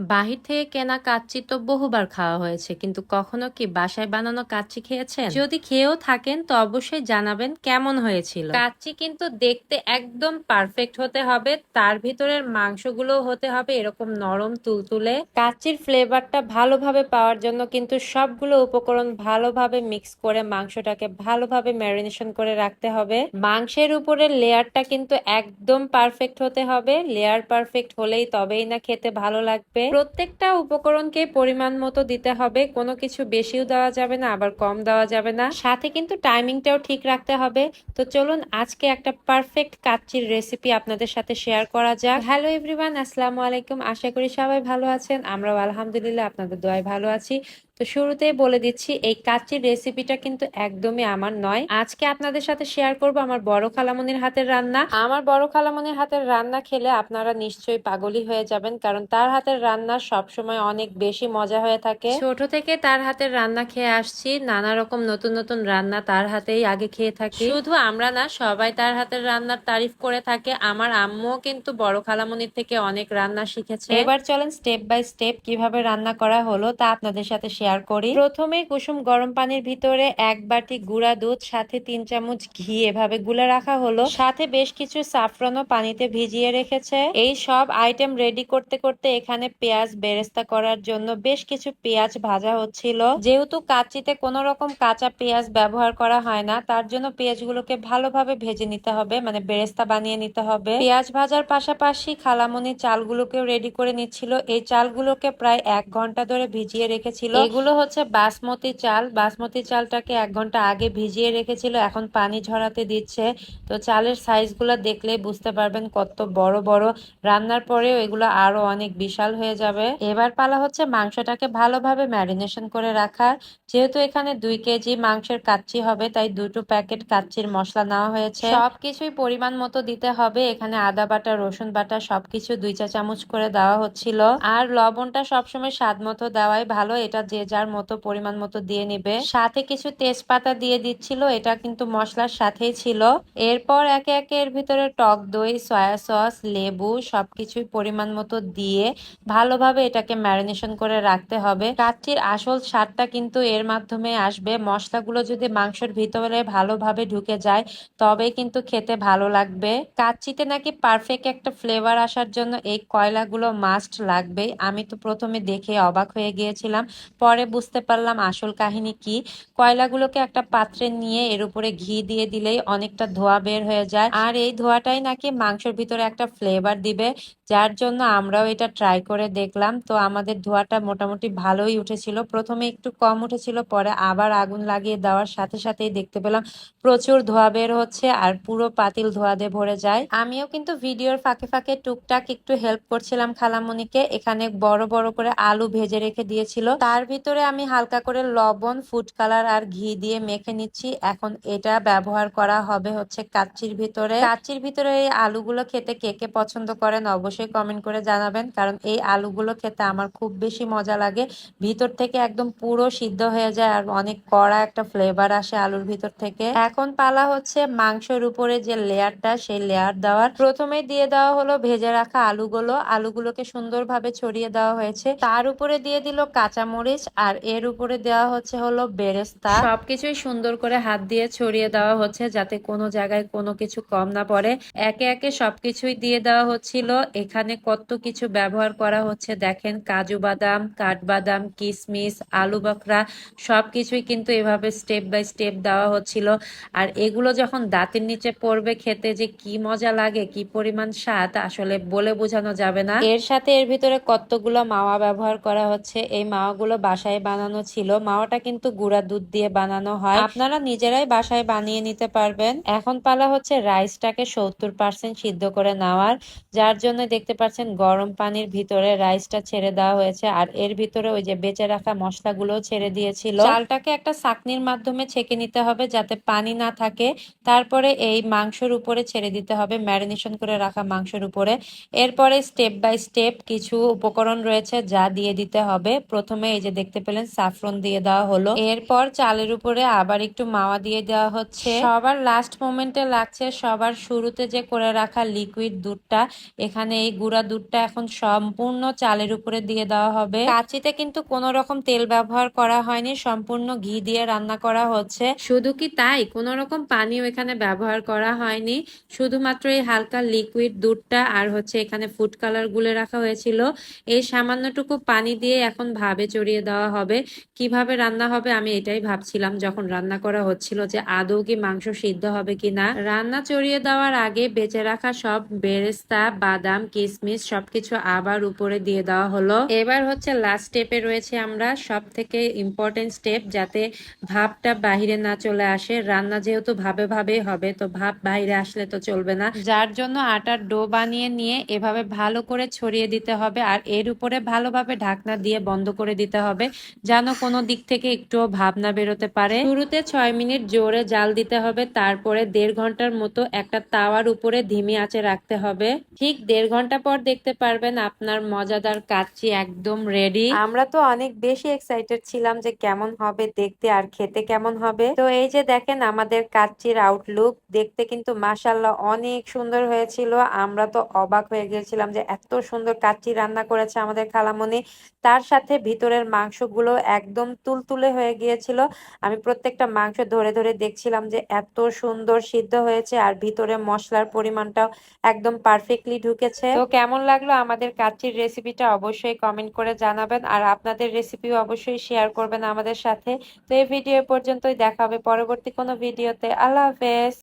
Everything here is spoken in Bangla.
বাহির থেকে কেনা কাচ্চি তো বহুবার খাওয়া হয়েছে, কিন্তু কখনো কি বাসায় বানানো কাচ্চি খেয়েছেন? যদি খেয়েও থাকেন, তো অবশ্যই জানাবেন কেমন হয়েছিল। কাচ্চি কিন্তু দেখতে একদম পারফেক্ট হতে হবে, তার ভিতরের মাংসগুলো হতে হবে এরকম নরম তুলতুলে। কাচ্চির ফ্লেভারটা ভালোভাবে পাওয়ার জন্য কিন্তু সবগুলো উপকরণ ভালোভাবে মিক্স করে মাংসটাকে ভালোভাবে ম্যারিনেশন করে রাখতে হবে। মাংসের উপরে লেয়ারটা কিন্তু একদম পারফেক্ট হতে হবে। লেয়ার পারফেক্ট হলেই তবেই না খেতে ভালো লাগবে। প্রত্যেকটা উপকরণকে পরিমাণ মতো দিতে হবে। কোনো কিছু বেশিও দেওয়া যাবে না, আবার কম দেওয়া যাবে না। সাথে কিন্তু টাইমিংটাও ঠিক রাখতে হবে। তো চলুন আজকে একটা পারফেক্ট কাচ্চির রেসিপি আপনাদের সাথে শেয়ার করা যাক। হ্যালো এভরিওয়ান, আসসালামু আলাইকুম। আশা করি সবাই ভালো আছেন। আমরাও আলহামদুলিল্লাহ আপনাদের দোয়ায় ভালো আছি। তো শুরুতেই বলে দিচ্ছি এই কাচ্চির রেসিপিটা কিন্তু একদমই আমার নয়। আজকে আপনাদের সাথে শেয়ার করব আমার বড় খালামনির হাতের রান্না। আমার বড় খালামনির হাতের রান্না খেলে আপনারা নিশ্চয়ই পাগলই হয়ে যাবেন কারণ তার হাতের রান্না সবসময় অনেক বেশি মজা হয়ে থাকে। ছোট থেকে তার হাতের রান্না খেয়ে আসছি নানা রকম নতুন নতুন রান্না তার হাতেই আগে খেয়ে থাকি। শুধু আমরা না সবাই তার হাতের রান্নার তারিফ করে থাকে। আমার আম্মুও কিন্তু বড় খালামনির থেকে অনেক রান্না শিখেছে। এবার চলেন স্টেপ বাই স্টেপ কীভাবে রান্না করা হলো তা আপনাদের সাথে শেয়ার করি। প্রথমে কুসুম গরম পানির ভিতরে এক বাটি গুঁড়া দুধ, সাথে তিন চামচ ঘি এভাবে গুলে রাখা হলো। সাথে বেশ কিছু সাফরনও পানিতে ভিজিয়ে রেখেছে। এই সব আইটেম রেডি করতে করতে এখানে পেঁয়াজ বেরেস্তা করার জন্য বেশ কিছু পেঁয়াজ ভাজা হচ্ছিল। যেহেতু কাচ্চিতে কোনো রকম কাঁচা পেঁয়াজ ব্যবহার করা হয় না, তার জন্য পেঁয়াজগুলোকে ভালোভাবে ভেজে নিতে হবে মানে বেরেস্তা বানিয়ে নিতে হবে। পেঁয়াজ ভাজার পাশাপাশি খালামনি চালগুলোকেও রেডি করে নিচ্ছিল। এই চালগুলোকে প্রায় এক ঘণ্টা ধরে ভিজিয়ে রেখেছিল। এগুলো হচ্ছে বাসমতি চাল। বাসমতি চালটাকে এক ঘণ্টা আগে ভিজিয়ে রেখেছিল, এখন পানি ঝরাতে দিচ্ছে। তো চালের সাইজগুলো দেখলে বুঝতে পারবেন কত বড় বড়। রান্নার পরেও এগুলো আরও অনেক বিশাল হয়ে যাবে। এবার পালা হচ্ছে মাংসটাকে ভালোভাবে ম্যারিনেশন করে রাখার। যেহেতু এখানে দুই কেজি মাংসের কাচ্চি হবে, তাই দুটো প্যাকেট কাচ্চির মশলা নেওয়া হয়েছে। সবকিছুই পরিমাণ মতো দিতে হবে। এখানে আদা বাটা, রসুন বাটা সবকিছু দুই চা চামচ করে দেওয়া হচ্ছিল। আর লবণটা সবসময় স্বাদ মতো দেওয়াই ভালো। এটা যে যার মতো পরিমাণ মতো দিয়ে নিবে। সাথে কিছু তেজপাতা দিয়ে দিচ্ছিল, এটা কিন্তু মশলার সাথেই ছিল। এরপর একে একে এর ভিতরে টক দই, সয়া সস, লেবু সবকিছুই পরিমাণ মতো দিয়ে ভালোভাবে এটাকে ম্যারিনেশন করে রাখতে হবে। কাচ্চির আসল স্বাদটা কিন্তু এর মাধ্যমে আসবে। মশলাগুলো যদি মাংসের ভিতরে ভালোভাবে ঢুকে যায় তবে কিন্তু খেতে ভালো লাগবে। কাচ্চিতে নাকি পারফেক্ট একটা ফ্লেভার আসার জন্য এই কয়লাগুলো মাস্ট লাগবে আমি তো প্রথমে দেখে অবাক হয়ে গিয়েছিলাম। পরে বুঝতে পারলাম আসল কাহিনী কি। কয়লাগুলোকে একটা পাত্রে নিয়ে এর উপরে ঘি দিয়ে দিলেই অনেকটা ধোয়া বের হয়ে যায়। আর এই ধোয়াটাই নাকি মাংসের ভিতরে একটা ফ্লেভার দিবে, যার জন্য আমরাও এটা ট্রাই করে দেখলাম। তো আমাদের ধোয়াটা মোটামুটি ভালোই উঠেছিল। প্রথমে একটু কম উঠেছিল, পরে আবার আগুন লাগিয়ে দেওয়ার সাথে সাথেই দেখতে পেলাম প্রচুর ধোয়া বের হচ্ছে আর পুরো পাতিল ধোয়া দিয়ে ভরে যায়। আমিও কিন্তু ভিডিওর ফাঁকে ফাঁকে টুকটাক একটু হেল্প করছিলাম খালামণিকে। এখানে বড় বড় করে আলু ভেজে রেখে দিয়েছিল। তার ভিতরে আমি হালকা করে লবণ, ফুড কালার আর ঘি দিয়ে মেখে নিচ্ছি। এখন এটা ব্যবহার করা হবে হচ্ছে কাচ্চির ভিতরে। কাচ্চির ভিতরে এই আলুগুলো খেতে কে কে পছন্দ করেন অবশ্যই কমেন্ট করে জানাবেন, কারণ এই আলুগুলো খেতে আমার খুব বেশি মজা লাগে। ভিতর থেকে একদম পুরো সিদ্ধ হয়ে যায় আর অনেক কড়া একটা ফ্লেভার আসে আলুর ভিতর থেকে। এখন পালা হচ্ছে মাংসের উপরে যে লেয়ারটা, সেই লেয়ার দেওয়ার। প্রথমে দিয়ে দেওয়া হলো ভেজে রাখা আলুগুলো। আলুগুলোকে সুন্দরভাবে ছড়িয়ে দেওয়া হয়েছে। তার উপরে দিয়ে দিল কাঁচামরিচ আর এর উপরে দেওয়া হচ্ছে হলো বেরেস্তা। সবকিছুই সুন্দর করে হাত দিয়ে ছড়িয়ে দেওয়া হচ্ছে যাতে কোনো জায়গায় কোনো কিছু কম না পড়ে। একে একে সবকিছুই দিয়ে দেওয়া হচ্ছিল। এখানে কত কিছু ব্যবহার করা হচ্ছে দেখেন, কাজু বাদাম, কাঠবাদাম কিশমিশ আলু বকরা সবকিছুই কিন্তু এভাবে স্টেপ বাই স্টেপ দেওয়া হচ্ছিল। আর এগুলো যখন দাঁতের নিচে পড়বে খেতে যে কি মজা লাগে, কি পরিমাণ স্বাদ, আসলে বলে বোঝানো যাবে না। এর সাথে এর ভিতরে কতগুলো মাওয়া ব্যবহার করা হচ্ছে, এই মাওয়াগুলো বাসায় বানানো ছিল। মাওয়াটা কিন্তু গুঁড়া দুধ দিয়ে বানানো হয়। আপনারা নিজেরাই বাসায় বানিয়ে নিতে পারবেন। এখন পালা হচ্ছে রাইসটাকে সত্তর পার্সেন্ট সিদ্ধ করে নেওয়ার। যার জন্য দেখতে পাচ্ছেন গরম পানির ভিতরে রাইসটা ছেড়ে দেওয়া হয়েছে। আর এর ভিতরে ওই যে বেঁচে রাখা মশলাগুলো ছেড়ে দিয়েছিল। চালটাকে একটা চাকনির মাধ্যমে ছেঁকে নিতে হবে যাতে পানি না থাকে। তারপরে এই মাংসর উপরে ছেড়ে দিতে হবে, ম্যারিনেশন করে রাখা মাংসের উপরে। এরপরে স্টেপ বাই স্টেপ কিছু উপকরণ রয়েছে যা দিয়ে দিতে হবে। প্রথমে এই যে দেখতে দেখতে পেলেন সাফরন দিয়ে দেওয়া হলো। এরপর চালের উপরে আবার একটু মাওয়া দিয়ে দেওয়া হচ্ছে। সবার লাস্ট মোমেন্টে লাগছে, সবার শুরুতে যে করে রাখা লিকুইড দুধটা, এখানে এই গুঁড়া দুধটা এখন সম্পূর্ণ চালের উপরে দিয়ে দেওয়া হবে। কাচিতে কিন্তু কোনো রকম তেল ব্যবহার করা হয়নি, সম্পূর্ণ ঘি দিয়ে রান্না করা হচ্ছে। শুধু কি তাই? কোনো রকম পানিও এখানে ব্যবহার করা হয়নি। শুধুমাত্র এই হালকা লিকুইড দুধটা আর হচ্ছে এখানে ফুড কালার গুলে রাখা হয়েছিল। এই সামান্যটুকু পানি দিয়ে এখন ভাবে চড়িয়ে দেওয়া হবে, কীভাবে রান্না হবে আমি এটাই ভাবছিলাম যখন রান্না করা হচ্ছিল যে আদৌ কি মাংস সিদ্ধ হবে কিনা রান্না চড়িয়ে দেওয়ার আগে বেঁচে রাখা সব বেরেস্তা, বাদাম, কিশমিশ সবকিছু আবার উপরে দিয়ে দেওয়া হলো। এবার হচ্ছে লাস্ট স্টেপে রয়েছে আমরা সব থেকে ইম্পর্টেন্ট স্টেপ যাতে ভাবটা বাহিরে না চলে আসে। রান্না যেহেতু ভাবে ভাবে হবে, তো ভাব বাইরে আসলে তো চলবে না। যার জন্য আটার ডো বানিয়ে নিয়ে এভাবে ভালো করে ছড়িয়ে দিতে হবে আর এর উপরে ভালোভাবে ঢাকনা দিয়ে বন্ধ করে দিতে হবে। যেন কোনো দিক থেকে একটুও ভাব না বেরোতে পারে। শুরুতে ছয় মিনিট জোরে জাল দিতে হবে, তারপরে দেড় ঘণ্টার মতো একটা তাওয়ার উপরে ধিমি আঁচে রাখতে হবে। ঠিক দেড় ঘণ্টা পর দেখতে পারবেন আপনার মজাদার কাচ্চি একদম রেডি আমরা তো অনেক বেশি এক্সাইটেড ছিলাম যে কেমন হবে, দেখতে আর খেতে কেমন হবে। তো এই যে দেখেন আমাদের কাচ্চির আউটলুক দেখতে কিন্তু মাসাল্লাহ অনেক সুন্দর হয়েছিল। আমরা তো অবাক হয়ে গিয়েছিলাম যে এত সুন্দর কাচ্চি রান্না করেছে আমাদের খালামণি তার সাথে ভিতরের মাংসগুলো একদম তুলতুলে হয়ে গিয়েছিল। আমি প্রত্যেকটা মাংস ধরে ধরে দেখছিলাম যে এত সুন্দর সিদ্ধ হয়েছে আর ভিতরে মশলার পরিমাণটাও একদম পারফেক্টলি ঢুকেছে। তো কেমন লাগল আমাদের কাচ্চির রেসিপিটা অবশ্যই কমেন্ট করে জানাবেন আর আপনাদের রেসিপিও অবশ্যই শেয়ার করবেন আমাদের সাথে। তো এই ভিডিও পর্যন্তই দেখা হবে পরবর্তী কোনো ভিডিওতে আল্লাহ হাফেজ।